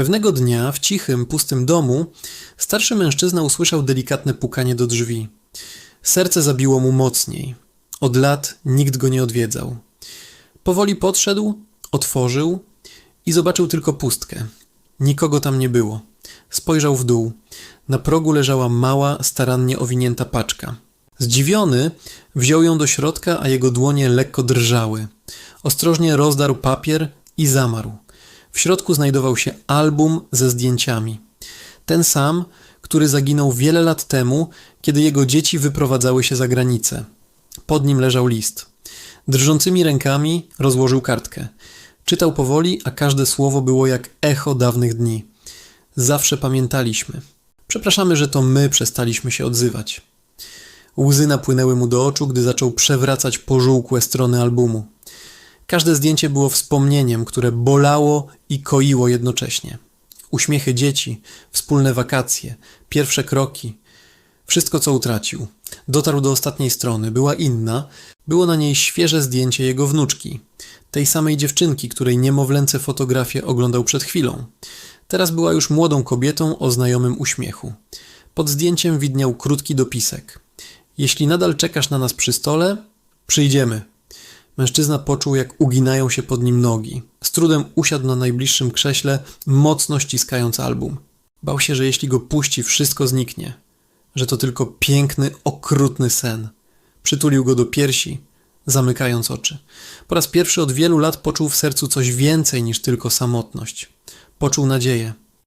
Pewnego dnia w cichym, pustym domu starszy mężczyzna usłyszał delikatne pukanie do drzwi. Serce zabiło mu mocniej. Od lat nikt go nie odwiedzał. Powoli podszedł, otworzył i zobaczył tylko pustkę. Nikogo tam nie było. Spojrzał w dół. Na progu leżała mała, starannie owinięta paczka. Zdziwiony wziął ją do środka, a jego dłonie lekko drżały. Ostrożnie rozdarł papier i zamarł. W środku znajdował się album ze zdjęciami. Ten sam, który zaginął wiele lat temu, kiedy jego dzieci wyprowadzały się za granicę. Pod nim leżał list. Drżącymi rękami rozłożył kartkę. Czytał powoli, a każde słowo było jak echo dawnych dni. Zawsze pamiętaliśmy. Przepraszamy, że to my przestaliśmy się odzywać. Łzy napłynęły mu do oczu, gdy zaczął przewracać pożółkłe strony albumu. Każde zdjęcie było wspomnieniem, które bolało i koiło jednocześnie. Uśmiechy dzieci, wspólne wakacje, pierwsze kroki, wszystko co utracił. Dotarł do ostatniej strony, była inna, było na niej świeże zdjęcie jego wnuczki, tej samej dziewczynki, której niemowlęce fotografie oglądał przed chwilą. Teraz była już młodą kobietą o znajomym uśmiechu. Pod zdjęciem widniał krótki dopisek. Jeśli nadal czekasz na nas przy stole, przyjdziemy. Mężczyzna poczuł, jak uginają się pod nim nogi. Z trudem usiadł na najbliższym krześle, mocno ściskając album. Bał się, że jeśli go puści, wszystko zniknie. Że to tylko piękny, okrutny sen. Przytulił go do piersi, zamykając oczy. Po raz pierwszy od wielu lat poczuł w sercu coś więcej niż tylko samotność. Poczuł nadzieję.